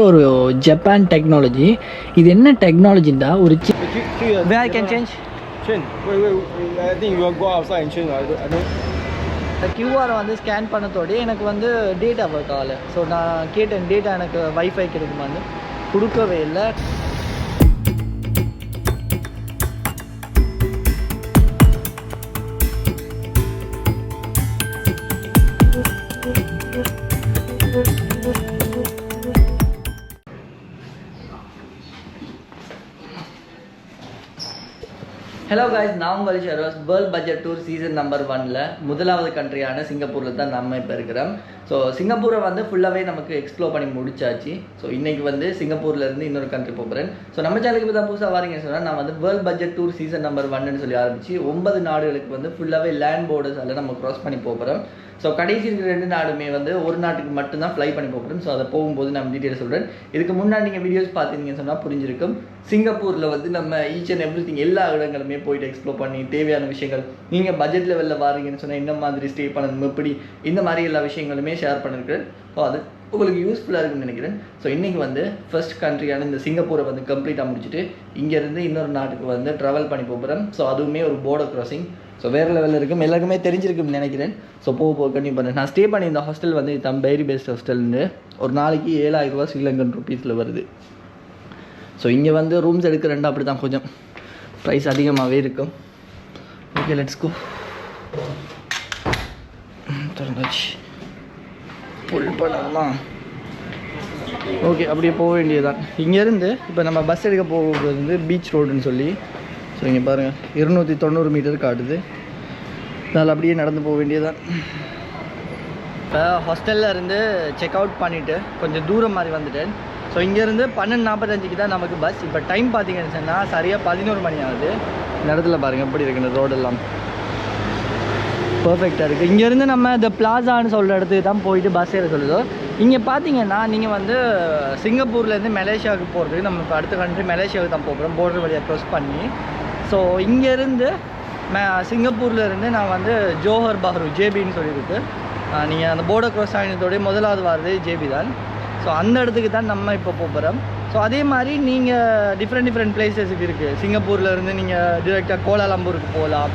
ஒரு Japan technology இது என்ன டெக்னாலஜின்னா ஒரு Where I can change? Train. Wait, wait. I think you will go outside and change. I don't. I don't. கியூஆரை வந்து scan பண்ணதோடய எனக்கு வந்து data work ஆகலை ஸோ நான் கேட்டேன் டேட்டா எனக்கு வைஃபை கிடைக்குமான்னு கொடுக்கவே இல்லை ஹலோ காய்ஸ் நான் உங்கள் ஷரோஸ் world budget tour season number ஒனில் முதலாவது கண்ட்ரியான சிங்கப்பூரில் தான் நம்ம இப்போ இருக்கிறோம். ஸோ சிங்கப்பூரை வந்து ஃபுல்லாகவே நமக்கு எக்ஸ்ப்ளோர் பண்ணி முடிச்சாச்சு. ஸோ இன்றைக்கி வந்து சிங்கப்பூர்லேருந்து இன்னொரு கண்ட்ரி போகிறேன் ஸோ நம்ம சேனலுக்கு இப்போ தான் புதுசாக வரீங்கன்னு சொன்னால் நான் வந்து world budget tour season number ஒன்னு சொல்லி ஆரம்பித்து ஒன்பது நாடுகளுக்கு வந்து ஃபுல்லாகவே லேண்ட் போர்டர்ஸால் நம்ம க்ராஸ் பண்ணி போகிறோம் ஸோ கடைசி இருக்கிற ரெண்டு நாடுமே வந்து ஒரு நாட்டுக்கு மட்டும்தான் ஃப்ளை பண்ணி போகிறோம் ஸோ அதை போகும்போது நான் டீட்டெயில் சொல்கிறேன் இதுக்கு முன்னாடி நீங்கள் வீடியோஸ் பார்த்துருந்தீங்கன்னு சொன்னால் புரிஞ்சிருக்கும். சிங்கப்பூரில் வந்து நம்ம ஈச் அண்ட் எவ்ரி திங் எல்லா இடங்களுமே போயிட்டு எக்ஸ்ப்ளோர் பண்ணி தேவையான விஷயங்கள் நீங்கள் பட்ஜெட் லெவலில் வாரீங்கன்னு சொன்னால் என்ன மாதிரி ஸ்டே பண்ணணும் எப்படி இந்த மாதிரி எல்லா விஷயங்களுமே ஷேர் பண்ணிருக்கேன் ஸோ அது உங்களுக்கு யூஸ்ஃபுல்லாக இருக்குன்னு நினைக்கிறேன். ஸோ இன்றைக்கி வந்து ஃபர்ஸ்ட் கண்ட்ரியான இந்த சிங்கப்பூரை வந்து கம்ப்ளீட்டாக முடிச்சுட்டு இங்கேருந்து இன்னொரு நாட்டுக்கு வந்து ட்ராவல் பண்ணி போகிறேன் ஸோ அதுவுமே ஒரு போர்டர் கிராசிங் ஸோ வேறு லெவலில் இருக்கும் எல்லாருக்குமே தெரிஞ்சிருக்கும்னு நினைக்கிறேன். ஸோ போக போக கண்டிப்பாக பண்ணேன் நான் ஸ்டே பண்ணி இந்த ஹாஸ்டல் வந்து தம் பேரி பேஸ்ட் ஹாஸ்டல்னு ஒரு நாளைக்கு ஏழாயிரம் ரூபா ஸ்ரீலங்கன் ருபீஸில் வருது. ஸோ இங்கே வந்து ரூம்ஸ் எடுக்கிறேன்டா அப்படி தான் கொஞ்சம். ப்ரைஸ் அதிகமாகவே இருக்கும். ஓகே லெட்ஸ் கோ திறந்தாச்சு. புல் பண்ணலாமா ஓகே அப்படியே போக வேண்டியதுதான். இங்கேருந்து இப்போ நம்ம பஸ் எடுக்க போகிறது வந்து பீச் ரோடுன்னு சொல்லி ஸோ இங்கே பாருங்கள் இருநூற்றி தொண்ணூறு மீட்டர் காட்டுது. அதனால் அப்படியே நடந்து போக வேண்டியதான் இப்போ ஹாஸ்டலில் இருந்து செக் அவுட் பண்ணிவிட்டு கொஞ்சம் தூரம் மாதிரி வந்துட்டேன். ஸோ இங்கேருந்து பன்னெண்டு நாற்பத்தஞ்சுக்கு தான் நமக்கு பஸ் இப்போ டைம் பார்த்தீங்கன்னு சொன்னால் சரியாக பதினோரு மணி ஆகுது. இந்த இடத்துல பாருங்கள் எப்படி இருக்குது இந்த ரோடெல்லாம் பர்ஃபெக்டாக இருக்குது இங்கேருந்து நம்ம இந்த பிளாசான்னு சொல்கிற இடத்துக்கு தான் போயிட்டு பஸ் ஏற சொல்லுதோ. இங்கே பார்த்தீங்கன்னா நீங்கள் வந்து சிங்கப்பூர்லேருந்து மலேசியாவுக்கு போகிறதுக்கு நம்ம இப்போ அடுத்த கண்ட்ரி மலேசியாவுக்கு தான் போகிறோம் போர்டர் வழியாக க்ரோஸ் பண்ணி. ஸோ இங்கேருந்து மே நான் வந்து ஜோஹர் பஹ்ரு ஜேபின்னு சொல்லியிருக்கு. நீங்கள் அந்த போர்டர் க்ராஸ் ஆகினதோடய முதலாவது வாரது ஜேபி தான். ஸோ அந்த இடத்துக்கு தான் நம்ம இப்போ போகிறோம் ஸோ அதே மாதிரி நீங்கள் டிஃப்ரெண்ட் டிஃப்ரெண்ட் பிளேசஸுக்கு இருக்குது சிங்கப்பூரில் இருந்து நீங்கள் டிரெக்டாக கோலாலம்பூருக்கு போகலாம்.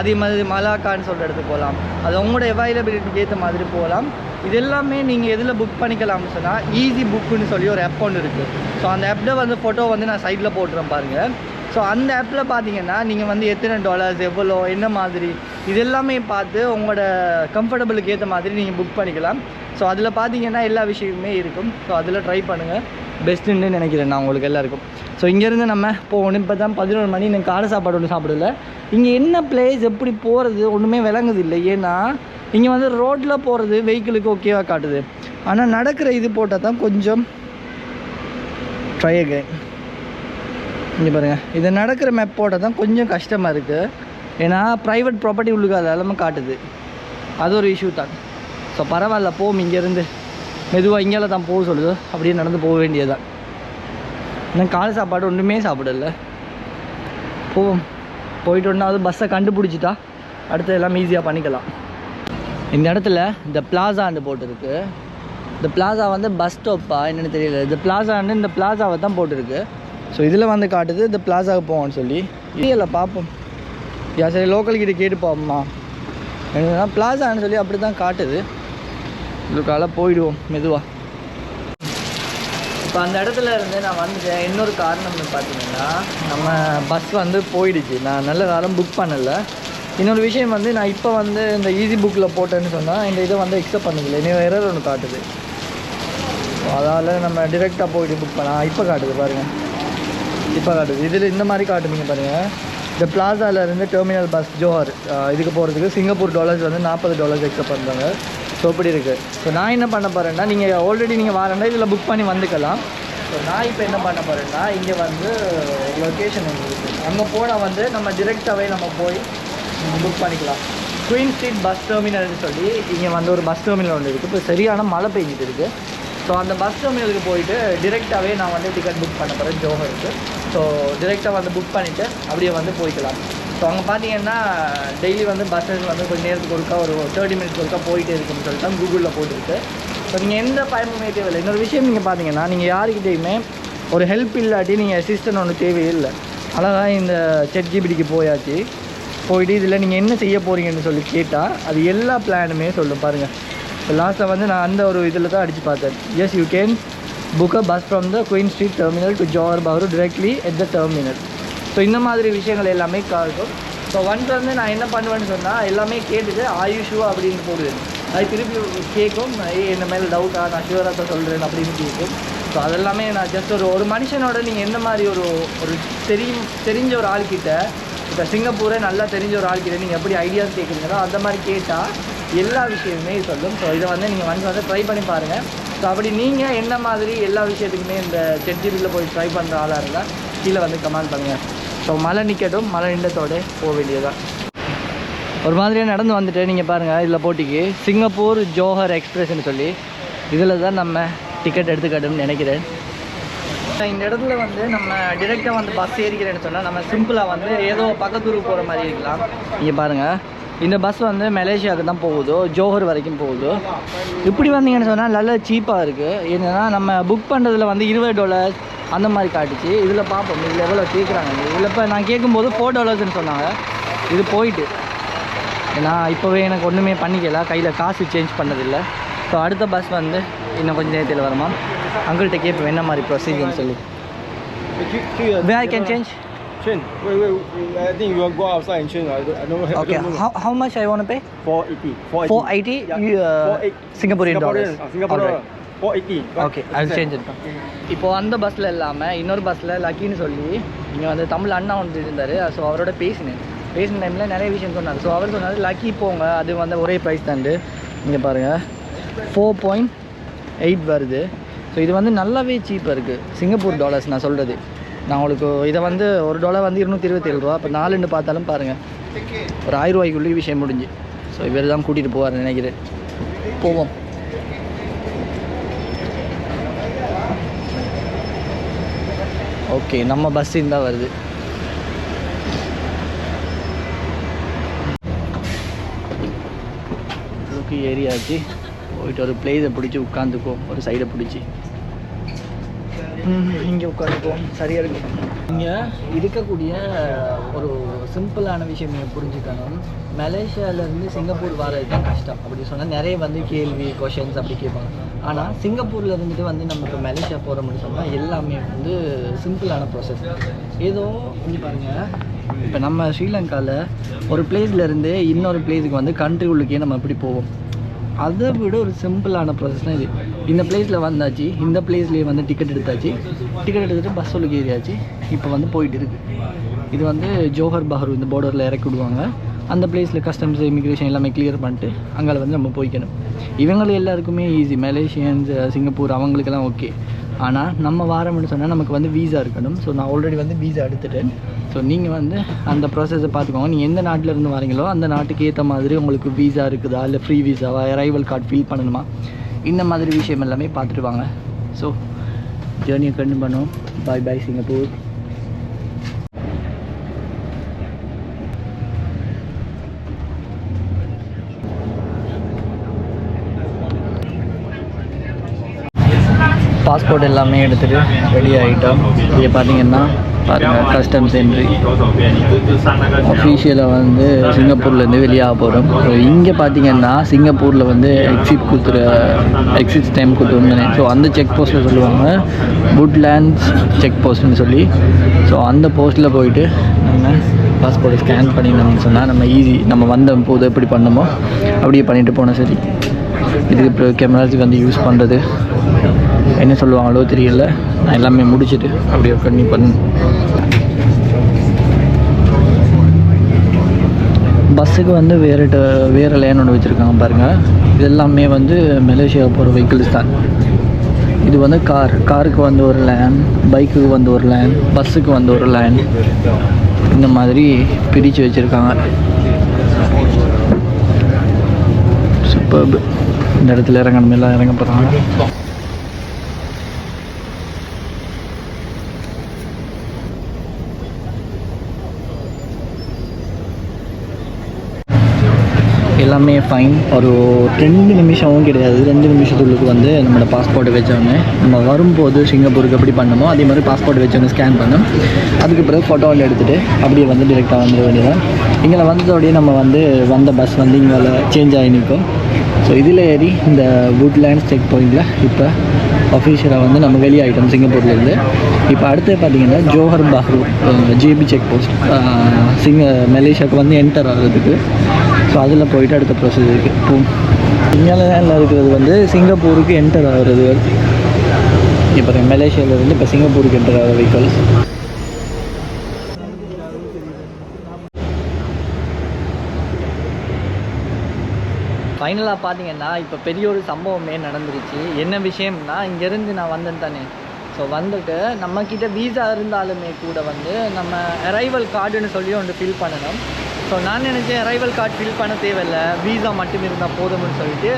அதே மாதிரி மலாக்கான்னு சொல்கிற இடத்துக்கு போகலாம். அது உங்களோட அவைலபிலிட்டிக்கு ஏற்ற மாதிரி போகலாம். இது எல்லாமே நீங்கள் எதில் புக் பண்ணிக்கலாம்னு சொன்னால் ஈஸி புக்குன்னு சொல்லி ஒரு ஆப் ஒன்று இருக்குது ஸோ அந்த ஆப்பில் வந்து ஃபோட்டோ வந்து நான் சைட்டில் போட்டுறேன் பாருங்கள் ஸோ அந்த ஆப்பில் பார்த்தீங்கன்னா நீங்கள் வந்து எத்தனை டாலர்ஸ் எவ்வளோ என்ன மாதிரி இது எல்லாமே பார்த்து உங்களோட கம்ஃபர்டபுளுக்கு ஏற்ற மாதிரி நீங்கள் புக் பண்ணிக்கலாம். ஸோ அதில் பார்த்தீங்கன்னா எல்லா விஷயமுமே இருக்கும். ஸோ அதில் ட்ரை பண்ணுங்கள் பெஸ்ட்டுன்னு நினைக்கிறேன் நான் உங்களுக்கு எல்லாருக்கும். ஸோ இங்கேருந்து நம்ம போகணும். இப்போ தான் பதினொரு மணி. எனக்கு காலை சாப்பாடு ஒன்றும் சாப்பிடல. இங்கே என்ன பிளேஸ் எப்படி போகிறது ஒன்றுமே விளங்குது இல்லை. ஏன்னா இங்கே வந்து ரோட்டில் போகிறது வெஹிக்கிளுக்கு ஓகேவாக காட்டுது. ஆனால் நடக்கிற இது போட்டால் தான் கொஞ்சம் ட்ரை அகைன் இங்கே பாருங்கள் இது நடக்கிற மேப் போட்டால் தான் கொஞ்சம் கஷ்டமாக இருக்குது ஏன்னா ப்ரைவேட் ப்ராப்பர்ட்டி உள்ளுக்காத அளவு எல்லாமே காட்டுது. அது ஒரு இஷ்யூ தான். ஸோ பரவாயில்ல போம் இங்கேருந்து. மெதுவாக இங்கேல தான் போக சொல்லுது. அப்படியே நடந்து போக வேண்டியதுதான். இன்னும் காலை சாப்பாடு ஒன்றுமே சாப்பிடல. போவோம். போயிட்டு ஒன்றாவது பஸ்ஸை கண்டுபிடிச்சிட்டா அடுத்து எல்லாம் ஈஸியாக பண்ணிக்கலாம். இந்த இடத்துல இந்த பிளாசான்னு போட்டிருக்கு. இந்த பிளாசா வந்து பஸ் ஸ்டாப்பா என்னென்னு தெரியல. இந்த பிளாசான்னு இந்த பிளாசாவை தான் போட்டிருக்கு. ஸோ இதில் வந்து காட்டுது இந்த பிளாசாவுக்கு போவோம்னு சொல்லி. இல்லை பார்ப்போம் யா சரி லோக்கல் கிட்ட கேட்டு பார்ப்போமா என்னன்னா பிளாஸான்னு சொல்லி அப்படி தான் காட்டுது. இதுக்கால போயிடுவோம் மெதுவாக இப்போ அந்த இடத்துல இருந்து நான் வந்துட்டேன். இன்னொரு காரணம் பார்த்தீங்கன்னா நம்ம பஸ் வந்து போயிடுச்சு. நான் நல்ல காலம் புக் பண்ணலை. இன்னொரு விஷயம் வந்து நான் இப்போ வந்து இந்த ஈஸி புக்கில் போட்டேன்னு சொன்னால் இந்த இதை வந்து எக்ஸப்ட் பண்ணிக்கல இன்னும் எரர் ஒன்று காட்டுது. அதால் நம்ம டிரெக்டாக போயிட்டு புக் பண்ணலாம். இப்போ காட்டுது பாருங்கள் இப்போ காட்டுது. இதில் இந்த மாதிரி காட்டுவீங்க பாருங்கள் இந்த பிளாசாவிலேருந்து டெர்மினல் பஸ் ஜோஹர் இதுக்கு போகிறதுக்கு சிங்கப்பூர் டாலர்ஸ் வந்து நாற்பது டாலர்ஸ் எக்ஸப்ட் பண்ணுறாங்க ஸோ இப்படி இருக்குது ஸோ நான் என்ன பண்ண போகிறேன்னா நீங்கள் ஆல்ரெடி நீங்கள் வரேன்னா இதில் புக் பண்ணி வந்துக்கலாம். ஸோ நான் இப்போ என்ன பண்ண போகிறேன்னா இங்கே வந்து லொக்கேஷன் இருக்குது அங்கே போனால் வந்து நம்ம டிரெக்டாகவே நம்ம போய் புக் பண்ணிக்கலாம். குயின் ஸ்ட்ரீட் பஸ் டெர்மினல்னு சொல்லி இங்கே வந்து ஒரு பஸ் டெர்மினல் ஒன்று இருக்குது இப்போ சரியான மழை பெஞ்சிட்டு இருக்குது ஸோ அந்த பஸ் டெர்மினலுக்கு போயிட்டு டிரெக்டாகவே நான் வந்து டிக்கெட் புக் பண்ண போகிறேன் ஜோஹருக்கு ஸோ டிரெக்டாக வந்து புக் பண்ணிவிட்டு அப்படியே வந்து போய்க்கலாம். ஸோ அங்கே பார்த்தீங்கன்னா டெய்லி வந்து பஸ்ஸஸ் வந்து கொஞ்சம் நேரத்துக்கு ஒருக்கா ஒரு தேர்ட்டி மினிட்ஸ் ஒருக்கா போயிட்டே இருக்குன்னு சொல்லிட்டு தான் கூகுளில் போட்டுருக்கு. ஸோ நீங்கள் எந்த பயமுமே தேவையில்லை. இன்னொரு விஷயம் நீங்கள் பார்த்தீங்கன்னா நீங்கள் யாருக்கிட்டையுமே ஒரு ஹெல்ப் இல்லாட்டி நீங்கள் அசிஸ்டன்ட் ஒன்று தேவையே இல்லை அழகாக இந்த செட் ஜிபிடிக்கு போயாச்சு. போயிட்டு இதில் நீங்கள் என்ன செய்ய போகிறீங்கன்னு சொல்லி கேட்டால் அது எல்லா பிளானுமே சொல்லும். பாருங்கள் இப்போ லாஸ்ட்டாக வந்து நான் அந்த ஒரு இதில் தான் அடித்து பார்த்தேன். Yes you can book a bus from the Queen Street terminal to Johor Bahru directly at the terminal so இந்த மாதிரி விஷயங்கள் எல்லாமே காட்டும். ஸோ ஒன்ஸ் வந்து நான் என்ன பண்ணுவேன்னு சொன்னால் எல்லாமே கேட்டுட்டு ஆயுஷு அப்படின்னு போடுவேன். அது திருப்பி கேட்கும். ஏய் இந்த மேலே டவுட்டாக நான் ஷுவராக தான் சொல்கிறேன் அப்படின்னு கேட்கும். ஸோ அதெல்லாமே நான் ஜஸ்ட் ஒரு ஒரு மனுஷனோட நீங்கள் எந்த மாதிரி ஒரு ஒரு தெரியும் தெரிஞ்ச ஒரு ஆள்கிட்ட இப்போ சிங்கப்பூரே நல்லா தெரிஞ்ச ஒரு ஆள்கிட்ட நீங்கள் எப்படி ஐடியாஸ் கேட்குறீங்களோ அந்த மாதிரி கேட்டால் எல்லா விஷயமுமே சொல்லும். ஸோ இதை வந்து நீங்கள் வந்து வந்து ட்ரை பண்ணி பாருங்கள் ஸோ அப்படி நீங்கள் என்ன மாதிரி எல்லா விஷயத்துக்குமே இந்த செட்ஜிபியில் போய் ட்ரை பண்ணுற ஆளாக இருந்தால் கீழே வந்து கமெண்ட் பண்ணுங்கள் ஸோ மழை நிற்கட்டும் மழை நின்றத்தோட போக வேண்டியதான் ஒரு மாதிரியாக நடந்து வந்துட்டு நீங்கள் பாருங்கள் இதில் போட்டிக்கு. சிங்கப்பூர் ஜோஹர் எக்ஸ்பிரஸ்ன்னு சொல்லி. இதில் தான் நம்ம டிக்கெட் எடுத்துக்கட்டும்னு நினைக்கிறேன். இந்த இடத்துல வந்து நம்ம டிரெக்டாக வந்து பஸ் ஏறிக்கிறேன்னு சொன்னால் நம்ம சிம்பிளாக வந்து ஏதோ பக்கத்தூருக்கு போகிற மாதிரி இருக்கலாம். நீங்கள் பாருங்கள் இந்த பஸ் வந்து மலேசியாவுக்கு தான் போகுது ஜோஹர் வரைக்கும் போகுது? இப்படி வந்தீங்கன்னு சொன்னால் நல்ல சீப்பாக இருக்குது என்னன்னா நம்ம புக் பண்ணுறதுல வந்து இருபது டாலர்ஸ் அந்த மாதிரி காட்டுச்சு. இதில் பார்ப்போம் இதில் எவ்வளோ கேட்குறாங்க இதில் இப்போ நான் கேட்கும்போது ஃபோர் டாலர்ஸ்னு சொன்னாங்க. இது போயிட்டு. நான் இப்போவே எனக்கு ஒன்றுமே பண்ணிக்கல. கையில் காசு சேஞ்ச் பண்ணதில்லை. ஸோ அடுத்த பஸ் வந்து இன்னும் கொஞ்சம் நேரத்தில் வருமா அங்கிள்கிட்ட கேட்போம் என்ன மாதிரி ப்ரொசீஜர்னு சொல்லி. Way I can change Change. Wait, wait, wait. I think you will go outside and change. I don't, I don't, I okay don't know. how how much I want to pay 480. 480. Four eighty Yeah. Singaporean dollars Singaporean. uh, Singaporean. 480. Right. Okay அது change இப்போ அந்த பஸ்ஸில் இல்லாமல் இன்னொரு பஸ்ஸில் லக்கின்னு சொல்லி இங்கே வந்து தமிழ் அண்ணா ஒன்று இருந்தார் ஸோ அவரோட பேசினேன் பேசின டைமில் நிறைய விஷயம் சொன்னார் ஸோ அவர் சொன்னார் லக்கி போங்க அது வந்து ஒரே ப்ரைஸ் தாண்டு இங்கே பாருங்கள் ஃபோர் பாயிண்ட் எயிட் வருது ஸோ இது வந்து நல்லாவே சீப்பாக இருக்குது சிங்கப்பூர் டாலர்ஸ் நான் சொல்கிறது நான் உங்களுக்கு இதை வந்து ஒரு டாலர் வந்து இருநூற்றி இருபத்தேழு ரூபா. இப்போ நாலுன்னு பார்த்தாலும் பாருங்கள் ஒரு ஆயிரம் ரூபாய்க்குள்ளே விஷயம் முடிஞ்சு. ஸோ இவர் தான் கூட்டிகிட்டு போவார் நினைக்கிறேன். போவோம். ஓகே நம்ம பஸ் தான் வருது. ஏரியாச்சு போயிட்டு ஒரு பிளேஸை பிடிச்சி உட்காந்துக்குவோம். ஒரு சைடை பிடிச்சி. இங்கே உட்காந்துக்குவோம் சரியாக இருக்கும் இங்கே இருக்கக்கூடிய ஒரு சிம்பிளான விஷயம் நீங்கள் புரிஞ்சுக்கணும். மலேசியாவிலேருந்து சிங்கப்பூர் வர்றது தான் கஷ்டம். அப்படி சொன்னால் நிறைய வந்து கேள்வி கொஷின்ஸ் அப்படி கேட்பாங்க. ஆனால் சிங்கப்பூரில் இருந்துட்டு வந்து நம்ம இப்போ மலேசியா போகிறோம்னு சொன்னால் எல்லாமே வந்து சிம்பிளான ப்ராசஸ் ஏதோ இங்கே பாருங்கள் இப்போ நம்ம ஸ்ரீலங்காவில் ஒரு பிளேஸ்லேருந்து இன்னொரு பிளேஸுக்கு வந்து கண்ட்ரி உள்ளுக்கே நம்ம எப்படி போவோம். அதை விட ஒரு சிம்பிளான ப்ராசஸ் தான் இது. இந்த பிளேஸில் வந்தாச்சு. இந்த பிளேஸ்லேயே வந்து டிக்கெட் எடுத்தாச்சு. டிக்கெட் எடுத்துகிட்டு பஸ் உள்ளுக்கு ஏறியாச்சு. இப்போ வந்து போயிட்டு இருக்கு. இது வந்து ஜோஹர் பஹரு இந்த பார்டரில் இறக்கி விடுவாங்க. அந்த பிளேஸில் கஸ்டம்ஸ் இமிக்ரேஷன் எல்லாமே கிளியர் பண்ணிட்டு அங்கே வந்து நம்ம போய்க்கணும். இவங்கள எல்லாருக்குமே ஈஸி மலேசியன்ஸ் சிங்கப்பூர் அவங்களுக்கெல்லாம் ஓகே ஆனால் நம்ம வாரம்னு சொன்னால் நமக்கு வந்து வீசா இருக்கணும். ஸோ நான் ஆல்ரெடி வந்து வீசா எடுத்துட்டேன். ஸோ நீங்கள் வந்து அந்த ப்ராசஸை பார்த்துக்கோங்க. நீங்கள் எந்த நாட்டில் இருந்து வரீங்களோ அந்த நாட்டுக்கு ஏற்ற மாதிரி உங்களுக்கு வீசா இருக்குதா? இல்லை ஃப்ரீ வீசாவா அரைவல் கார்டு ஃபில் பண்ணணுமா? இந்த மாதிரி விஷயம் எல்லாமே பார்த்துட்டு வாங்க. ஸோ ஜேர்னியை கண்டு பண்ணுவோம். பாய் பாய் சிங்கப்பூர் பாஸ்போர்ட் எல்லாமே எடுத்துகிட்டு ரெடி ஆகிட்டோம் இங்கே பார்த்தீங்கன்னா பாருங்கள் கஸ்டம்ஸ் என்ட்ரி அஃபீஷியலாக வந்து சிங்கப்பூர்லேருந்து வெளியாக போகிறோம் ஸோ இங்கே பார்த்தீங்கன்னா சிங்கப்பூரில் வந்து எக்ஸிட் கொடுத்துரு எக்ஸிட் டைம் கொடுத்துருந்தேன் ஸோ அந்த செக் போஸ்ட்டில் சொல்லுவாங்க வுட்லேண்ட்ஸ் செக் போஸ்ட்னு சொல்லி. ஸோ அந்த போஸ்ட்டில் போயிட்டு நம்ம பாஸ்போர்ட்டை ஸ்கேன் பண்ணிடணும்னு சொன்னால் நம்ம ஈஸி நம்ம வந்த போது எப்படி பண்ணுமோ அப்படியே பண்ணிட்டு போனால் சரி. இதுக்கு இப்போ கேமராஸுக்கு வந்து யூஸ் பண்ணுறது என்ன சொல்லுவாங்களோ தெரியல. நான் எல்லாமே முடிச்சுட்டு அப்படியே கண்டினியூ பண்ணு. பஸ்ஸுக்கு வந்து வேறு ட வேறு லேன் ஒன்று வச்சுருக்காங்க பாருங்கள் இது எல்லாமே வந்து மலேசியா போகிற வெஹிக்கிள்ஸ் தான். இது வந்து கார் காருக்கு வந்து ஒரு லேன் பைக்குக்கு வந்து ஒரு லேன் பஸ்ஸுக்கு வந்து ஒரு லேன் இந்த மாதிரி பிரித்து வச்சுருக்காங்க. சூப்பர் இந்த இடத்துல இறங்கணும் எல்லாம் இறங்க போகிறாங்க எல்லாமே ஃபைன் ஒரு ரெண்டு நிமிஷமும் கிடையாது. ரெண்டு நிமிஷத்துக்கு வந்து நம்மளோட பாஸ்போர்ட் வச்சோடனே நம்ம வரும்போது சிங்கப்பூருக்கு எப்படி பண்ணமோ அதே மாதிரி பாஸ்போர்ட் வச்சோடனே ஸ்கேன் பண்ணோம். அதுக்கு பிறகு ஃபோட்டோவில் எடுத்துகிட்டு அப்படியே வந்து டிரெக்டாக வந்துட வேண்டியதான் இங்கே வந்ததோடய நம்ம வந்து வந்த பஸ் வந்து இங்கே சேஞ்ச் ஆகி நிற்கும். ஸோ இதில் ஏறி இந்த வுட்லேண்ட்ஸ் செக் பாயிண்டில் இப்போ அஃபீஷியலாக வந்து நம்ம வெளியாகிட்டோம் சிங்கப்பூர்லேருந்து. இப்போ அடுத்து பார்த்தீங்கன்னா Johor Bahru JB check post சிங்க மலேசியாவுக்கு வந்து என்டர் ஆகிறதுக்கு. ஸோ அதில் போயிட்டு அடுத்த ப்ரொசீஜருக்கு போகும் இந்தியாவில் இருக்கிறது வந்து சிங்கப்பூருக்கு என்டர் ஆகிறது. இப்போ மலேசியாவிலேருந்து இப்போ சிங்கப்பூருக்கு என்டர் ஆகிற வெஹிக்கல்ஸ் ஃபைனலாக பார்த்தீங்கன்னா இப்போ பெரிய ஒரு சம்பவமே நடந்துருச்சு. என்ன விஷயம்னா இங்கேருந்து நான் வந்தேன் தானே. ஸோ வந்துட்டு நம்மக்கிட்ட வீசா இருந்தாலுமே கூட வந்து நம்ம அரைவல் கார்டுன்னு சொல்லி ஒன்று ஃபில் பண்ணணும். ஸோ நான் நினச்சேன் அரைவல் கார்டு ஃபில் பண்ண தேவையில்ல. வீசா மட்டும் இருந்தால் போதும்னு சொல்லிட்டு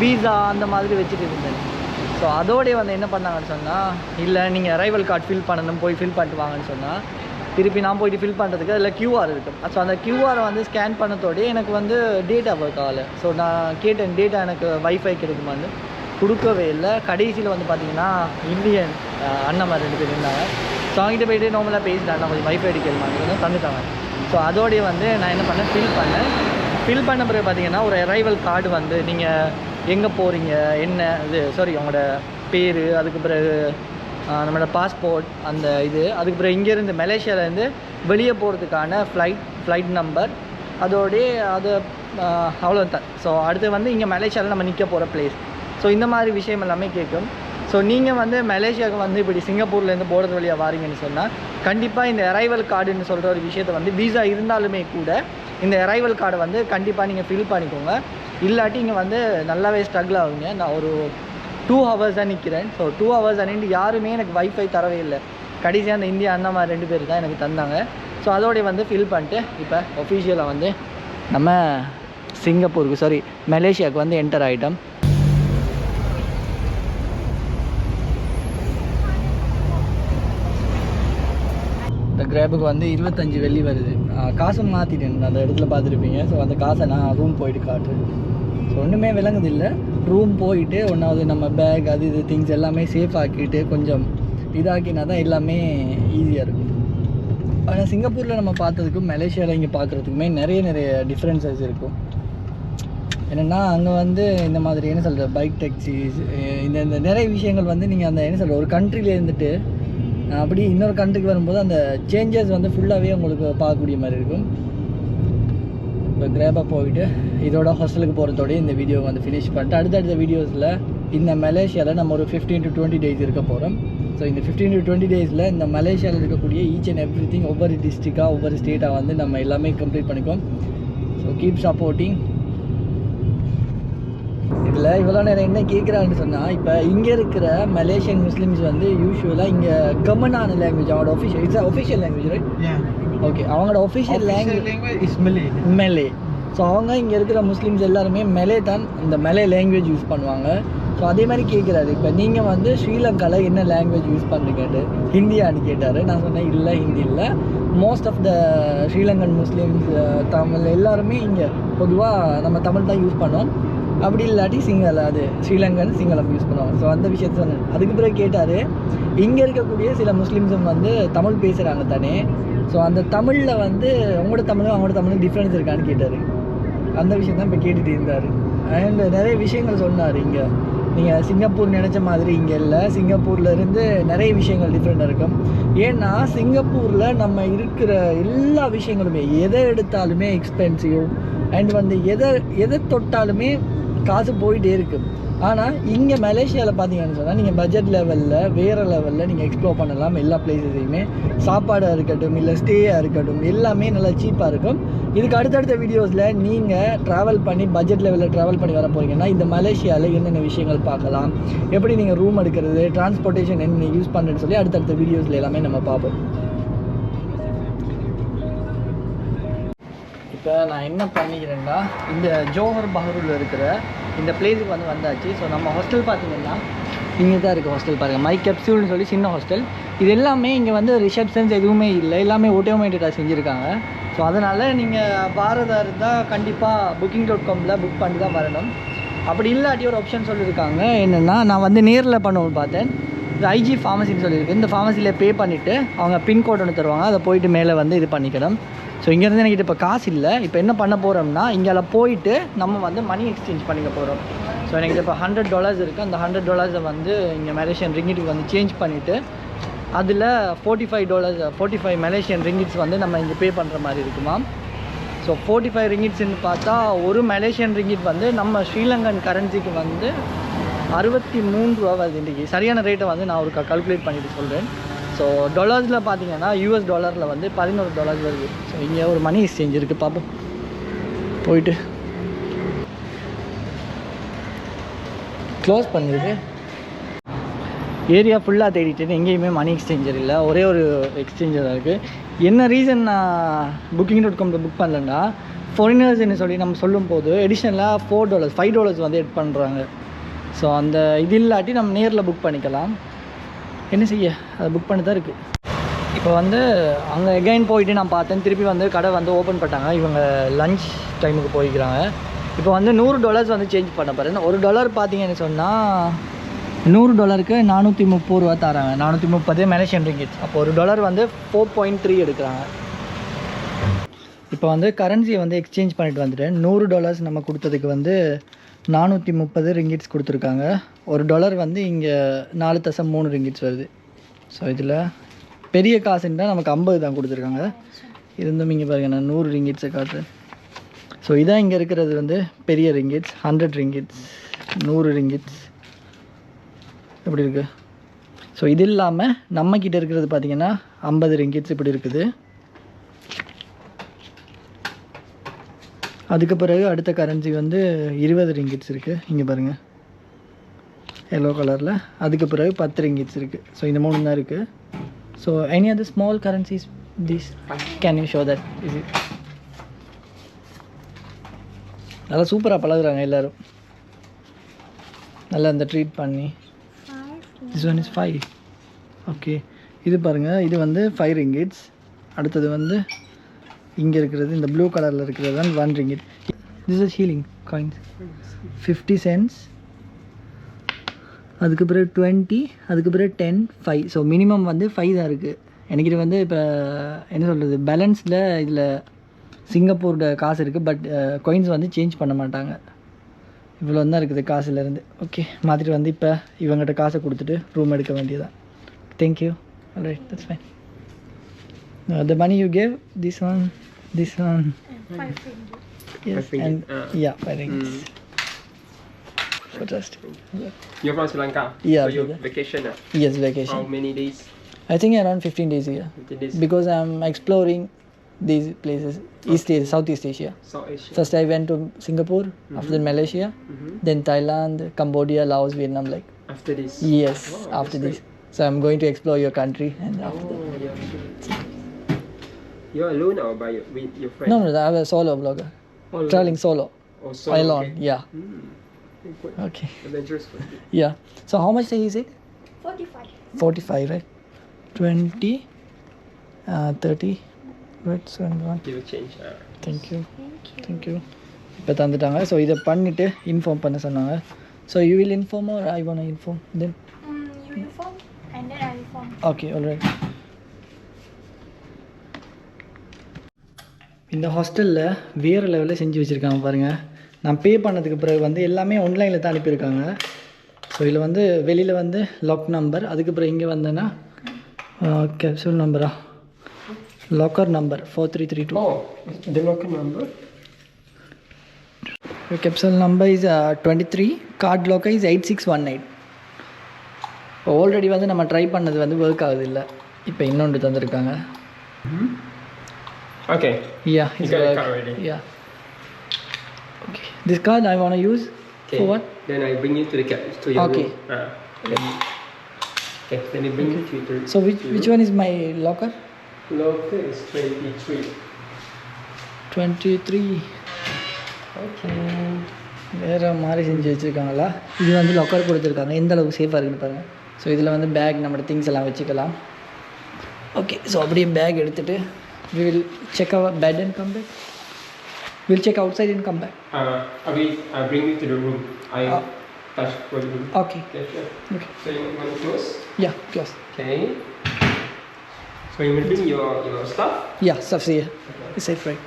வீசா அந்த மாதிரி வச்சுட்டு இருந்தேன். ஸோ அதோடய வந்து என்ன பண்ணாங்கன்னு சொன்னால் இல்லை நீங்கள் அரைவல் கார்டு ஃபில் பண்ணணும் போய் ஃபில் பண்ணிட்டு வாங்கன்னு சொன்னால் திருப்பி நான் போயிட்டு ஃபில் பண்ணுறதுக்கு அதில் கியூஆர் இருக்கும் ஸோ அந்த கியூஆரை வந்து ஸ்கேன் பண்ணதோடய எனக்கு வந்து டேட்டா ஒர்க் ஆகலை. ஸோ நான் கேட்டேன் டேட்டா எனக்கு வைஃபை கிடைக்குமான்னு. கொடுக்கவே இல்லை. கடைசியில் வந்து பார்த்தீங்கன்னா இந்தியன் அண்ணன் மாதிரி ரெண்டு பேர் இருந்தாங்க. ஸோ அவங்ககிட்ட போயிட்டு நார்மலாக பேசிட்டாங்க கொஞ்சம் வைஃபை அடிக்கலாமான்னு தந்துட்டாங்க. ஸோ அதோடய வந்து நான் என்ன பண்ணேன்? ஃபில் பண்ணேன். ஃபில் பண்ண பிறகு பார்த்தீங்கன்னா ஒரு அரைவல் கார்டு வந்து நீங்கள் எங்கே போகிறீங்க என்ன இது? சாரி உங்களோட பேர் அதுக்கு பிறகு நம்மளோட பாஸ்போர்ட் அந்த இது. அதுக்கு பிறகு இங்கேருந்து மலேசியாவிலேருந்து வெளியே போகிறதுக்கான ஃப்ளைட் ஃப்ளைட் நம்பர் அதோடய அது அவ்வளோ தான் ஸோ அடுத்து வந்து இங்கே மலேசியாவில் நம்ம நிற்க போகிற பிளேஸ் ஸோ இந்த மாதிரி விஷயம் எல்லாமே கேட்கும். ஸோ நீங்கள் வந்து மலேசியாவுக்கு வந்து இப்படி சிங்கப்பூர்லேருந்து போகிறது வழியாக வாரீங்கன்னு சொன்னால் கண்டிப்பாக இந்த அரைவல் கார்டுன்னு சொல்கிற ஒரு விஷயத்தை வந்து வீசா இருந்தாலுமே கூட இந்த அரைவல் கார்டை வந்து கண்டிப்பாக நீங்கள் ஃபில் பண்ணிக்கோங்க. இல்லாட்டி இங்கே வந்து நல்லாவே ஸ்ட்ரகிள் ஆகுங்க. நான் ஒரு டூ ஹவர்ஸ் தான் நிற்கிறேன் ஸோ டூ ஹவர்ஸ் அன்னிட்டு யாருமே எனக்கு வைஃபை தரவே இல்லை. கடைசியாக அந்த இந்தியா அந்த மாதிரி ரெண்டு பேர் தான் எனக்கு தந்தாங்க. ஸோ அதோடய வந்து ஃபில் பண்ணிட்டு இப்போ ஒஃபிஷியலாக வந்து நம்ம சிங்கப்பூருக்கு சாரி மலேசியாவுக்கு வந்து என்டர் ஆகிட்டோம் கிராபுக்கு வந்து இருபத்தஞ்சி வெள்ளி வருது. ஆஹ் காசு மாற்றிட்டேன் அந்த இடத்துல பார்த்துருப்பீங்க. ஸோ அந்த காசை நான் ரூம் போயிட்டு காட்டுறேன். ஸோ ஒன்றுமே விளங்குது இல்லை ரூம் போயிட்டு ஒன்றாவது நம்ம பேக் அது இது திங்ஸ் எல்லாமே சேஃப் ஆக்கிட்டு கொஞ்சம் இதாக்கினா தான் எல்லாமே ஈஸியாக இருக்கும். ஆனால் சிங்கப்பூரில் நம்ம பார்த்ததுக்கும் மலேசியாவில் இங்கே பார்க்குறதுக்குமே நிறைய நிறைய டிஃப்ரென்சஸ் இருக்கும். என்னென்னா அங்கே வந்து இந்த மாதிரி என்ன சொல்கிற பைக் டாக்ஸிஸ் இந்த இந்த நிறைய விஷயங்கள் வந்து நீங்கள் அந்த என்ன சொல்கிற ஒரு கண்ட்ரியில் இருந்துட்டு அப்படி இன்னொரு கண்ட்ரிக்கு வரும்போது அந்த சேஞ்சஸ் வந்து ஃபுல்லாகவே உங்களுக்கு பார்க்கக்கூடிய மாதிரி இருக்கும். இப்போ கிரேப்பாக போயிட்டு இதோட ஹாஸ்டலுக்கு போகிறதோடய இந்த வீடியோ வந்து ஃபினிஷ் பண்ணிட்டு அடுத்தடுத்த வீடியோஸில் இந்த மலேசியாவில் நம்ம ஒரு ஃபிஃப்டீன் டு டுவெண்ட்டி டேஸ் இருக்க போகிறோம் ஸோ இந்த ஃபிஃப்டீன் டு டுவெண்ட்டி டேஸில் இந்த மலேசியாவில் இருக்கக்கூடிய ஈச் அண்ட் எவ்ரி திங் ஒவ்வொரு டிஸ்ட்ரிக்டாக ஒவ்வொரு ஸ்டேட்டாக வந்து நம்ம எல்லாமே கம்ப்ளீட் பண்ணிக்கோம் ஸோ கீப் சப்போர்ட்டிங் இதில் இவ்வளோ நேரம் என்ன கேட்குறான்னு சொன்னால் இப்போ இங்கே இருக்கிற மலேசியன் முஸ்லிம்ஸ் வந்து யூஸ்வலாக இங்கே கமனான லாங்குவேஜ் அவங்களோட official it's official language right. Okay அவங்களோட official language is Malay. Malay so அவங்க இங்கே இருக்கிற முஸ்லீம்ஸ் எல்லாருமே மெலே தான் இந்த மெலே லாங்குவேஜ் யூஸ் பண்ணுவாங்க. ஸோ அதே மாதிரி கேட்குறாரு இப்போ நீங்கள் வந்து ஸ்ரீலங்காவில் என்ன லாங்குவேஜ் யூஸ் பண்ணுறீங்கன்னு ஹிந்தியான்னு கேட்டார். நான் சொன்னேன் இல்லை ஹிந்தி இல்லை. Most of the Sri Lankan Muslims Tamil எல்லாருமே இங்கே பொதுவாக நம்ம தமிழ் தான் யூஸ் பண்ணோம் அப்படி இல்லாட்டி சிங்கள அது ஸ்ரீலங்கன் சிங்களம் யூஸ் பண்ணுவாங்க. ஸோ அந்த விஷயத்த சொன்னேன் அதுக்கு பிறகு கேட்டார் இங்கே இருக்கக்கூடிய சில முஸ்லீம்ஸும் வந்து தமிழ் பேசுகிறாங்க தானே. ஸோ அந்த தமிழில் வந்து உங்களோட தமிழும் அவங்களோட தமிழும் டிஃப்ரென்ஸ் இருக்கான்னு கேட்டார். அந்த விஷயம் தான் இப்போ கேட்டுகிட்டு இருந்தார். அண்ட் நிறைய விஷயங்கள் சொன்னார் இங்கே. நீங்கள் சிங்கப்பூர் நினச்ச மாதிரி இங்கே இல்லை. சிங்கப்பூரில் இருந்து நிறைய விஷயங்கள் டிஃப்ரெண்டாக இருக்கும். ஏன்னா சிங்கப்பூரில் நம்ம இருக்கிற எல்லா விஷயங்களுமே எதை எடுத்தாலுமே எக்ஸ்பென்சிவ் அண்ட் வந்து எதை எதை தொட்டாலுமே காசு போயிட்டே இருக்குது ஆனால் இங்கே மலேசியாவில் பார்த்தீங்கன்னு சொன்னால் நீங்கள் பட்ஜெட் லெவலில் வேறு லெவலில் நீங்கள் எக்ஸ்ப்ளோர் பண்ணலாம் எல்லா பிளேஸஸையுமே சாப்பாடாக இருக்கட்டும் இல்லை ஸ்டேயாக இருக்கட்டும் எல்லாமே நல்லா சீப்பாக இருக்கும். இதுக்கு அடுத்தடுத்த வீடியோஸில் நீங்கள் ட்ராவல் பண்ணி பட்ஜெட் லெவலில் ட்ராவல் பண்ணி வர போகிறீங்கன்னா இந்த மலேசியாவில் என்னென்ன விஷயங்கள் பார்க்கலாம் எப்படி நீங்கள் ரூம் எடுக்கிறது டிரான்ஸ்போர்ட்டேஷன் என்ன யூஸ் பண்ணுறேன்னு சொல்லி அடுத்தடுத்த வீடியோஸில் எல்லாமே நம்ம பார்ப்போம். இப்போ நான் என்ன பண்ணிக்கிறேன்னா இந்த ஜோஹர் பஹரூரில் இருக்கிற இந்த பிளேஸுக்கு வந்து வந்தாச்சு. ஸோ நம்ம ஹாஸ்டல் பார்த்தீங்கன்னா இங்கே தான் இருக்குது ஹாஸ்டல் பாருங்கள் மை கெப்சூல்னு சொல்லி சின்ன ஹாஸ்டல் இது எல்லாமே இங்கே வந்து ரிசப்ஷன்ஸ் எதுவுமே இல்லை. எல்லாமே ஆட்டோமேட்டடாக செஞ்சுருக்காங்க. ஸோ அதனால் நீங்கள் பாரதா இருந்தால் கண்டிப்பாக புக்கிங் டாட் காமில் புக் பண்ணி தான் வரணும். அப்படி இல்லாட்டி ஒரு ஆப்ஷன் சொல்லியிருக்காங்க என்னென்னா நான் வந்து நேரில் பண்ணணும்னு பார்த்தேன். இது ஐஜி ஃபார்மசின்னு சொல்லியிருக்கு. இந்த ஃபார்மசியில் பே பண்ணிவிட்டு அவங்க பின்கோட் ஒன்று தருவாங்க. அதை போயிட்டு மேலே வந்து இது பண்ணிக்கணும். ஸோ இங்கேருந்து எனக்கு இப்போ காசு இல்லை. இப்போ என்ன பண்ண போகிறோம்னா இங்கே போயிட்டு நம்ம வந்து மணி எக்ஸ்சேஞ்ச் பண்ணிக்க போகிறோம் ஸோ எனக்கு இப்போ ஹண்ட்ரட் டாலர்ஸ் இருக்குது அந்த ஹண்ட்ரட் டாலர்ஸை வந்து இங்கே மலேசியன் ரிங்கிட்டுக்கு வந்து சேஞ்ச் பண்ணிவிட்டு அதில் forty five dollars forty five Malaysian ringgits வந்து நம்ம இங்கே பே பண்ணுற மாதிரி இருக்குமா ஸோ ஃபோர்ட்டி ஃபைவ் ரிங்கிட்ஸ்ன்னு பார்த்தா ஒரு மலேசியன் ரிங்கிட் வந்து நம்ம ஸ்ரீலங்கன் கரன்சிக்கு வந்து அறுபத்தி மூணு ரூபா வருது. இன்றைக்கி சரியான ரேட்டை வந்து நான் ஒரு கல்குலேட் பண்ணிவிட்டு சொல்கிறேன் ஸோ டாலர்ஸில் பார்த்தீங்கன்னா யூஎஸ் டாலரில் வந்து பதினோரு டாலர்ஸ் வருது. ஸோ இங்கே ஒரு மணி எக்ஸ்சேஞ்ச் இருக்குது பார்ப்போம் போயிட்டு. க்ளோஸ் பண்ணிருக்கு. ஏரியா ஃபுல்லாக தேடிட்டு எங்கேயுமே மணி எக்ஸ்சேஞ்சர் இல்லை. ஒரே ஒரு எக்ஸ்சேஞ்சர் தான் இருக்குது என்ன ரீசன் நான் புக்கிங் டாட் காமில் புக் பண்ணலன்னா ஃபாரினர்ஸ்னு சொல்லி நம்ம சொல்லும் போது எடிஷனில் ஃபோர் டாலர்ஸ் ஃபைவ் டாலர்ஸ் வந்து எட் பண்ணுறாங்க ஸோ அந்த இது இல்லாட்டி நம்ம நேரில் புக் பண்ணிக்கலாம். என்ன செய்ய? அதை புக் பண்ணி தான் இருக்குது இப்போ வந்து அங்கே எகைன் போயிட்டு நான் பார்த்தேன். திருப்பி வந்து கடை வந்து ஓப்பன் பண்ணிட்டாங்க. இவங்க லஞ்ச் டைமுக்கு போய்க்கிறாங்க. இப்போ வந்து நூறு டாலர்ஸ் வந்து சேஞ்ச் பண்ண பாருங்க ஒரு டாலர் பார்த்தீங்கன்னு சொன்னால் நூறு டாலருக்கு நானூற்றி முப்பது ரூபா தராங்க. நானூற்றி முப்பது மலேசியன் ரிங்கிட்ஸ் அப்போ ஒரு டாலர் வந்து ஃபோர் பாயிண்ட் த்ரீ எடுக்கிறாங்க. இப்போ வந்து கரன்சியை வந்து எக்ஸ்சேஞ்ச் பண்ணிட்டு வந்துட்டு நூறு டாலர்ஸ் நம்ம கொடுத்ததுக்கு வந்து நானூற்றி முப்பது ரிங்கிட்ஸ் கொடுத்துருக்காங்க. ஒரு டாலர் வந்து இங்கே நாலு தசம் மூணு ரிங்கிட்ஸ் வருது. ஸோ இதில் பெரிய காசுன்னா நமக்கு ஐம்பது தான் கொடுத்துருக்காங்க. இருந்தும் இங்கே பாருங்க நான் நூறு ரிங்கிட்ஸை காட்டுறேன் ஸோ இதான் இங்கே இருக்கிறது வந்து பெரிய ரிங்கிட்ஸ் ஹண்ட்ரட் ரிங்கிட்ஸ் நூறு ரிங்கிட்ஸ் எப்படி இருக்குது ஸோ இது இல்லாமல் நம்மக்கிட்ட இருக்கிறது பார்த்தீங்கன்னா ஐம்பது ரிங்கிட்ஸ் இப்படி இருக்குது. அதுக்கு பிறகு அடுத்த கரன்சி வந்து இருபது ரிங்கிட்ஸ் இருக்குது இங்கே பாருங்கள் எல்லோ கலரில் அதுக்கு பிறகு பத்து ரிங்கிட்ஸ் இருக்குது ஸோ இந்த மூணு தான் இருக்குது so any other small currencies this can you show that is it நல்லா சூப்பராக பழகுறாங்க எல்லோரும். நல்லா இந்த ட்ரீட் பண்ணி. This one is five okay இது பாருங்கள் இது வந்து ஃபைவ் ரிங்கிட்ஸ் அடுத்தது வந்து இங்கே இருக்கிறது இந்த ப்ளூ கலரில் இருக்கிறது தான் one ringgit this is healing coins fifty cents அதுக்கு பிறகு டுவெண்ட்டி அதுக்கு பிறகு டென் ஃபைவ் ஸோ மினிமம் வந்து ஃபைவ் தான் இருக்குது எனக்கு இது வந்து இப்போ என்ன சொல்கிறது பேலன்ஸில் இதில் சிங்கப்பூரோட காசு இருக்குது பட் கொயின்ஸ் வந்து சேஞ்ச் பண்ண மாட்டாங்க. இவ்வளோ தான் இருக்குது காசுலேருந்து. ஓகே மாற்றிட்டு வந்து இப்போ இவங்ககிட்ட காசை கொடுத்துட்டு ரூம் எடுக்க வேண்டியதான் thank you right that's fine the money you gave this one this one five fingers yes five fingers. and uh, yeah five fingers mm. just yeah. you're from sri lanka yeah so you vacation uh? yes vacation how many days i think around 15 days here 15 days. because i'm exploring these places okay. east asia southeast asia. South asia first i went to singapore mm-hmm. after malaysia mm-hmm. then thailand cambodia laos vietnam like after this yes after this great. so i'm going to explore your country and oh. after that Oh, you're, alone or by your, with your friend? No, no, I'm a solo vlogger, All traveling solo, Oh, solo, alone. okay. Yeah. Hmm. Good. Okay. Adventurous. for you. Yeah. So how much is it? 45. 45, right? 20, uh, 30, right? 71. Give a change. ah. Thank you. Thank you. Thank you. இப்போ தந்துட்டாங்க so இதை பண்ணிவிட்டு inform பண்ண சொன்னாங்க so you will inform or I want inform then Um, you inform and then I inform. Okay alright இந்த ஹாஸ்டலில் வேறு லெவலில் செஞ்சு வச்சுருக்காங்க பாருங்கள் நான் பே பண்ணதுக்கு பிறகு வந்து எல்லாமே ஆன்லைனில் தான் அனுப்பியிருக்காங்க. ஸோ இதில் வந்து வெளியில் வந்து லாக் நம்பர் அதுக்கு பிறகு இங்கே வந்தேன்னா கேப்சூல் நம்பரா locker number four three three two Oh, number? Capsule number is twenty three card locker is eight six one eight already வந்து நம்ம ட்ரை பண்ணது வந்து ஒர்க் ஆகுது இல்லை. இப்போ இன்னொன்று தந்திருக்காங்க. Okay. Yeah You got the work card already? Yeah okay this card I want use Okay. For what? Then I bring you to the cap to your Okay. room. Ah. Okay. okay. Then I bring you to the so which to which one is my locker Local is 23. Twenty three okay வேறு மாதிரி செஞ்சு வச்சுருக்காங்களா இது வந்து locker கொடுத்துருக்காங்க எந்த அளவுக்கு சேஃபாக இருக்குன்னு பாருங்கள் ஸோ இதில் வந்து பேக் நம்மளோட திங்ஸ் எல்லாம் வச்சுக்கலாம் ஓகே ஸோ அப்படியே பேக் எடுத்துகிட்டு we will check our bed and come back. We'll check outside and come back. Uh, I will uh, bring you to the room. I touch for you. Okay. Okay, sure. Okay. So you want to close? Yeah, close. Okay. So you will bring your, your stuff. Yeah, stuff's here. It's safe, right?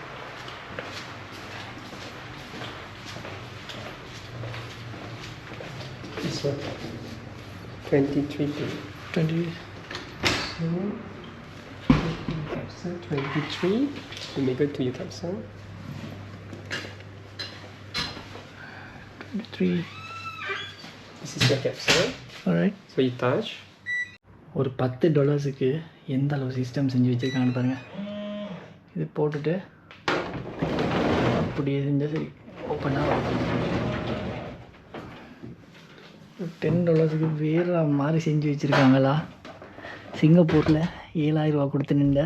This one. 23 to 20. 23. You may go to your capsule. 23. This is your capsule. Alright. So you touch. ஒரு பத்து டாலர்ஸுக்கு எந்த அளவு system செஞ்சு வச்சுருக்காங்கன்னு பாருங்கள் இது போட்டுட்டு அப்படியே செஞ்சால் சரி ஓப்பனாக டென் டாலர்ஸுக்கு வேறு மாதிரி செஞ்சு வச்சுருக்காங்களா சிங்கப்பூரில் ஏழாயிரம் ரூபா கொடுத்து நின்ற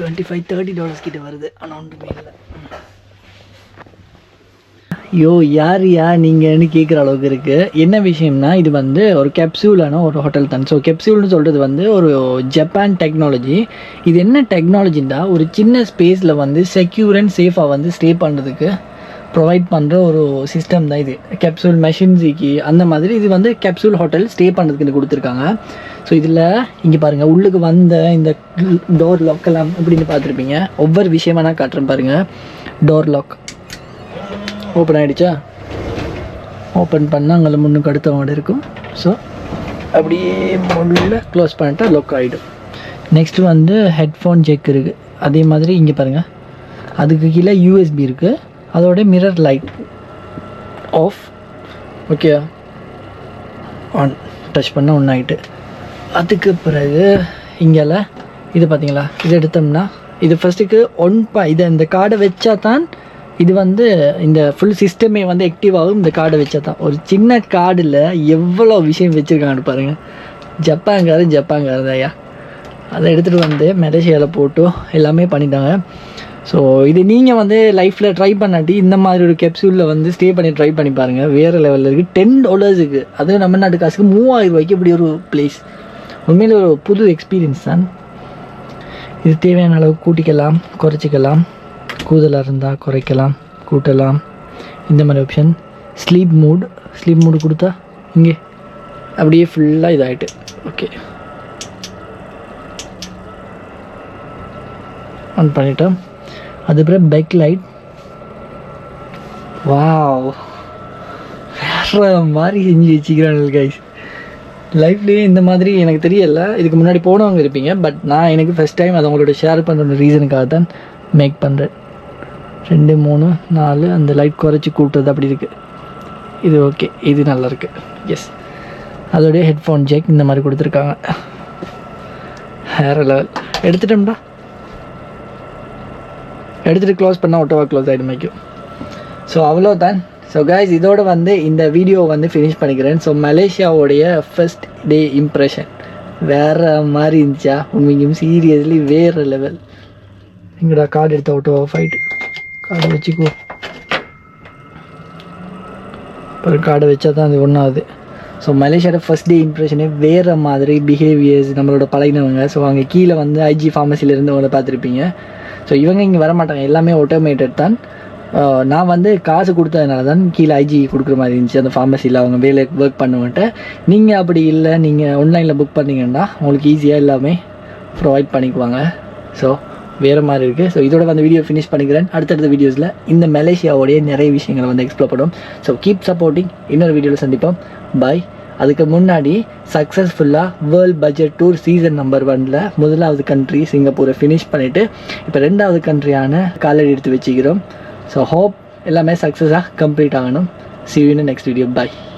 டுவெண்ட்டி ஃபைவ் தேர்ட்டி டாலர்ஸ் கிட்ட வருது. ஆனால் ஒன்றுமே இல்லை. யோ யார் யா? நீங்கன்னு கேட்குற அளவுக்கு இருக்குது என்ன விஷயம்னா இது வந்து ஒரு கேப்சூலான ஒரு ஹோட்டல் தான். ஸோ கெப்சியூல்னு சொல்கிறது வந்து ஒரு ஜப்பான் டெக்னாலஜி இது என்ன டெக்னாலஜின்னா ஒரு சின்ன ஸ்பேஸில் வந்து செக்யூர் அண்ட் சேஃபாக வந்து ஸ்டே பண்ணுறதுக்கு ப்ரொவைட் பண்ணுற ஒரு சிஸ்டம் தான் இது. கேப்சூல் மெஷின்ஸிக்கு அந்த மாதிரி இது வந்து கேப்சூல் ஹோட்டல் ஸ்டே பண்ணுறதுக்கு கொடுத்துருக்காங்க. ஸோ இதில் இங்கே பாருங்கள் உள்ளுக்கு வந்த இந்த டோர் லாக்கெல்லாம் அப்படின்னு பார்த்துருப்பீங்க. ஒவ்வொரு விஷயமா நான் காட்டுறேன் பாருங்கள் டோர் லாக் ஓப்பன் ஆகிடுச்சா ஓப்பன் பண்ணால் அங்கே முன்னுக்கு அடுத்தவங்க இருக்கும். ஸோ அப்படியே உள்ள க்ளோஸ் பண்ணிட்டா லொக் ஆகிடும் நெக்ஸ்ட்டு வந்து ஹெட்ஃபோன் ஜெக் இருக்குது அதே மாதிரி இங்கே பாருங்கள் அதுக்கு கீழே யூஎஸ்பி இருக்குது அதோட mirror light off okay on touch பண்ண ஒன்று ஆகிட்டு அதுக்கு பிறகு இங்கேல இது பார்த்தீங்களா இது எடுத்தோம்னா இது ஃபஸ்ட்டுக்கு ஒன் ப இதை இந்த கார்டை வச்சா தான் இது வந்து இந்த ஃபுல் சிஸ்டமே வந்து ஆக்டிவ் ஆகும் இந்த கார்டை வச்சா தான் ஒரு சின்ன கார்டில் எவ்வளோ விஷயம் வச்சுருக்காங்க பாருங்கள் ஜப்பான்காரன் ஜப்பான்காரன் ஐயா. அதை எடுத்துகிட்டு வந்து மலேசியாவில் போட்டு எல்லாமே பண்ணிட்டாங்க. ஸோ இது நீங்கள் வந்து லைஃப்பில் ட்ரை பண்ணாட்டி இந்த மாதிரி ஒரு கெப்சூலில் வந்து ஸ்டே பண்ணி ட்ரை பண்ணி பாருங்கள் வேறு லெவலில் இருக்குது டென் டாலர்ஸுக்கு அதுவும் நம்ம நாட்டு காசுக்கு மூவாயிரம் ரூபாய்க்கு இப்படி ஒரு பிளேஸ் உண்மையில் ஒரு புது எக்ஸ்பீரியன்ஸ் தான். இது தேவையான அளவு கூட்டிக்கலாம் குறைச்சிக்கலாம். கூதலாக இருந்தால் குறைக்கலாம் கூட்டலாம். இந்த மாதிரி option sleep mode sleep mode கொடுத்தா இங்கே அப்படியே ஃபுல்லாக இதாகிட்டு ஓகே ஆன் பண்ணிட்டோம். அதுக்கப்புறம் பெக் லைட் வாவ். வேற மாதிரி செஞ்சு வச்சுக்கிறாங்க கைஸ் லைஃப்லேயே இந்த மாதிரி எனக்கு தெரியல. இதுக்கு முன்னாடி போனவங்க இருப்பீங்க பட் நான் எனக்கு ஃபஸ்ட் டைம் அதை உங்களோட ஷேர் பண்ணுற ரீசனுக்காக தான் மேக் பண்ணுறேன் ரெண்டு மூணு நாலு அந்த லைட் குறைச்சி கூட்டுறது அப்படி இருக்குது இது ஓகே இது நல்லாயிருக்கு எஸ் அதோடைய ஹெட்ஃபோன் ஜேக் இந்த மாதிரி கொடுத்துருக்காங்க. வேறு லெவல் எடுத்துட்டோம்டா. எடுத்துகிட்டு க்ளோஸ் பண்ணால் ஒட்டோவா க்ளோஸ் ஆகிடும் வைக்கும் ஸோ அவ்வளோதான் ஸோ கைஸ் இதோட வந்து இந்த வீடியோ வந்து ஃபினிஷ் பண்ணிக்கிறேன். ஸோ மலேசியாவோடைய ஃபஸ்ட் டே இம்ப்ரெஷன் வேறு மாதிரி இருந்துச்சா? உண்மைக்கும் சீரியஸ்லி வேறு லெவல் எங்கடா கார்டு எடுத்த ஆட்டோ ஆஃப் ஆகிட்டு கார்டை வச்சுக்கோ. அப்புறம் கார்டை வச்சா தான் அது ஒன்றாவது ஸோ மலேசியாவோட ஃபர்ஸ்ட் டே இம்ப்ரெஷனே வேறு மாதிரி பிஹேவியர்ஸ் நம்மளோட பழகினவங்க. ஸோ அங்கே கீழே வந்து ஐஜி ஃபார்மசிலேருந்து அவங்கள பார்த்துருப்பீங்க. ஸோ இவங்க இங்கே வர மாட்டாங்க எல்லாமே ஆட்டோமேட்டட் தான். Uh, நான் வந்து காசு கொடுத்ததுனால தான் கீழே ஐஜி கொடுக்குற மாதிரி இருந்துச்சு. அந்த ஃபார்மசியில் அவங்க வேலை ஒர்க் பண்ணுவன்ட்டு நீங்கள் அப்படி இல்லை நீங்கள் ஆன்லைனில் புக் பண்ணீங்கன்னா உங்களுக்கு ஈஸியாக எல்லாமே ப்ரொவைட் பண்ணிக்குவாங்க. ஸோ வேறு மாதிரி இருக்குது ஸோ இதோட வந்து வீடியோ ஃபினிஷ் பண்ணிக்கிறேன். அடுத்தடுத்த வீடியோஸில் இந்த மலேசியாவோடைய நிறைய விஷயங்களை வந்து எக்ஸ்ப்ளோர் பண்ணுவோம். ஸோ கீப் சப்போர்ட்டிங் இன்னொரு வீடியோவில் சந்திப்போம். பாய் அதுக்கு முன்னாடி சக்ஸஸ்ஃபுல்லாக world budget tour season number ஒனில் முதலாவது கண்ட்ரி சிங்கப்பூரை ஃபினிஷ் பண்ணிவிட்டு இப்போ ரெண்டாவது கண்ட்ரியான காலடி எடுத்து வச்சுக்கிறோம். ஸோ ஹோப் எல்லாமே சக்ஸஸாக கம்ப்ளீட் ஆகணும். See you next video next